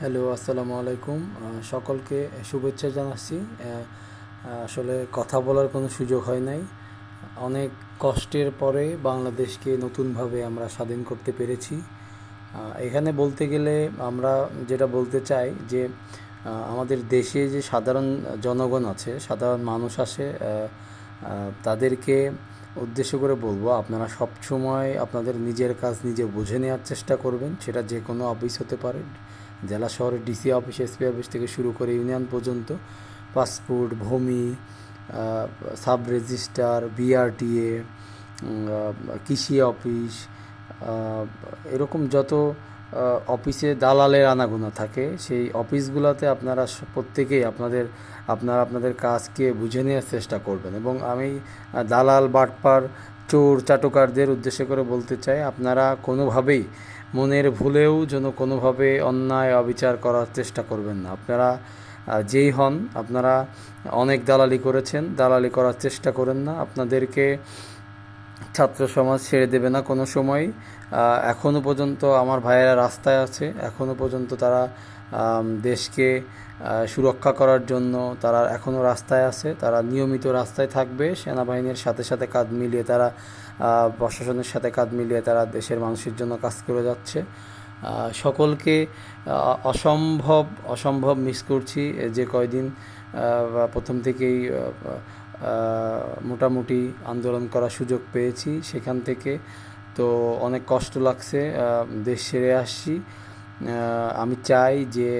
Hello আসসালামু আলাইকুম। সকলকে শুভেচ্ছা জানাচ্ছি। আসলে কথা বলার কোনো সুযোগ হয় নাই। অনেক কষ্টের পরে বাংলাদেশকে নতুনভাবে আমরা স্বাধীন করতে পেরেছি। এখানে বলতে গেলে আমরা যেটা বলতে চাই যে আমাদের দেশে যে সাধারণ জনগণ আছে সাধারণ মানুষ আহ, তাদেরকে উদ্দেশ্য করে বলব, আপনারা সবসময় আপনাদের নিজের কাজ নিজে বুঝে নেওয়ার চেষ্টা করবেন। সেটা যে কোনো অফিস হতে পারে, জেলা শহরের ডিসি অফিস এসপি অফিস থেকে শুরু করে ইউনিয়ন পর্যন্ত। পাসপোর্ট, ভূমি সাব রেজিস্ট্রার বিআরটিএ কৃষি অফিস এরকম যত অফিসে দালালের আনাগোনা থাকে। সেই অফিসগুলোতে আপনারা প্রত্যেকেই আপনাদের, আপনারা আপনাদের কাজকে বুঝে নেওয়ার চেষ্টা করবেন। এবং আমি দালাল, বাটপার, চোর, চাটুকারদের উদ্দেশ্য করে বলতে চাই, আপনারা কোনোভাবেই মনের ভুলেও যেন কোনোভাবে অন্যায়, অবিচার করার চেষ্টা করবেন না। আপনারা যেই হন, আপনারা অনেক দালালি করেছেন, দালালি করার চেষ্টা করেন না। আপনাদেরকে ছাত্র সমাজ ছেড়ে দেবে না কোনো সময়। এখনও পর্যন্ত আমার ভাইয়েরা রাস্তায় আছে। এখনও পর্যন্ত তারা দেশকে সুরক্ষা করার জন্য তারা এখনও রাস্তায় আছে। তারা নিয়মিত রাস্তায় থাকবে। সেনাবাহিনীর সাথে সাথে কাঁধ মিলিয়ে তারা প্রশাসনের সাথে কাঁধ মিলিয়ে তারা দেশের মানুষের জন্য কাজ করে যাচ্ছে। সকলকে অসম্ভব অসম্ভব মিস করছি। যে কয়দিন প্রথম থেকেই মোটামুটি আন্দোলন করার সুযোগ পেয়েছি সেখান থেকে। তো অনেক কষ্ট লাগছে দেশ ছেড়ে আসছি। আমি চাই যে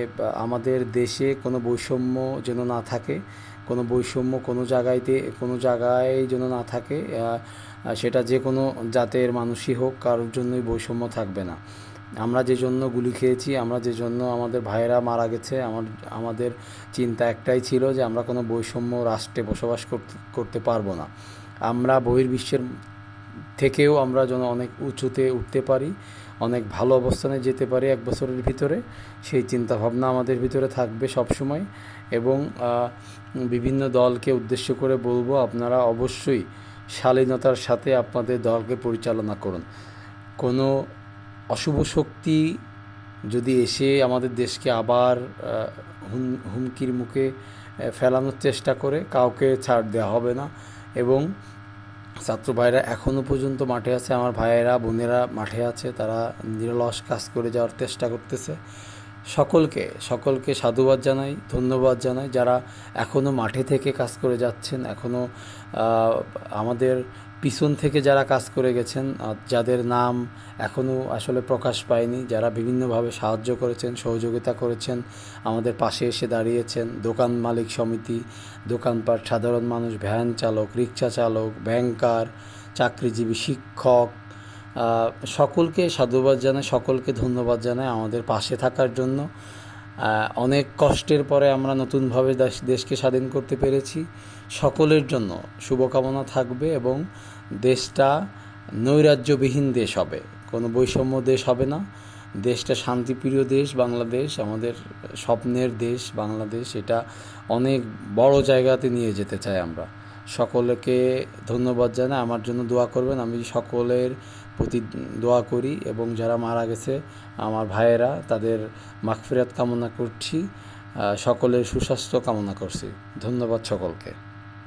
আমাদের দেশে কোনো বৈষম্য যেন না থাকে, কোনো বৈষম্য কোনো জায়গায়তে কোনো জায়গায় যেন না থাকে। সেটা যে কোনো জাতের মানুষই হোক, কারোর জন্যই বৈষম্য থাকবে না। আমরা যে জন্য গুলি খেয়েছি, আমরা যে জন্য আমাদের ভাইয়েরা মারা গেছে, আমার, আমাদের চিন্তা একটাই ছিল যে আমরা কোনো বৈষম্য রাষ্ট্রে বসবাস করতে পারব না। আমরা বহির্বিশ্বের থেকেও আমরা যেন অনেক উঁচুতে উঠতে পারি, অনেক ভালো অবস্থানে যেতে পারি এক বছরের ভিতরে, সেই চিন্তা ভাবনা আমাদের ভিতরে থাকবে সব সময় এবং বিভিন্ন দলকে উদ্দেশ্য করে বলব আপনারা অবশ্যই শালীনতার সাথে আপনাদের দলকে পরিচালনা করুন। কোনো অশুভ শক্তি যদি এসে আমাদের দেশকে আবার হুম- হুমকির মুখে ফেলানোর চেষ্টা করে, কাউকে ছাড় দেওয়া হবে না। এবং ছাত্র ভাইরা এখনও পর্যন্ত মাঠে আছে, আমার ভাইয়েরা, বোনেরা মাঠে আছে, তারা নিরলস কাজ করে যাওয়ার চেষ্টা করতেছে। সকলকে সকলকে সাধুবাদ জানাই, ধন্যবাদ জানাই। যারা এখনও মাঠে থেকে কাজ করে যাচ্ছেন এখনও আমাদের পিছন থেকে যারা কাজ করে গেছেন যাদের নাম এখনও আসলে প্রকাশ পায়নি, যারা বিভিন্নভাবে সাহায্য করেছেন, সহযোগিতা করেছেন, আমাদের পাশে এসে দাঁড়িয়েছেন, দোকান মালিক সমিতি, দোকানপাট সাধারণ মানুষ, ভ্যান চালক, রিক্সা চালক, ব্যাংকার, চাকরিজীবী, শিক্ষক সকলকে সাধুবাদ জানাই, সকলকে ধন্যবাদ জানাই আমাদের পাশে থাকার জন্য। অনেক কষ্টের পরে আমরা নতুনভাবে দেশ- দেশকে স্বাধীন করতে পেরেছি। সকলের জন্য শুভকামনা থাকবে এবং দেশটা নৈরাজ্যবিহীন দেশ হবে। কোনো বৈষম্য দেশ হবে না। দেশটা শান্তিপ্রিয় দেশ, বাংলাদেশ আমাদের স্বপ্নের দেশ, বাংলাদেশ এটা অনেক বড় জায়গাতে নিয়ে যেতে চাই আমরা। সকলকে ধন্যবাদ জানাই। আমার জন্য দোয়া করবেন। আমি সকলের প্রতি দোয়া করি এবং যারা মারা গেছে, আমার ভাইয়েরা, তাদের মাগফিরাত কামনা করছি। সকলের সুস্বাস্থ্য কামনা করছি। ধন্যবাদ সকলকে।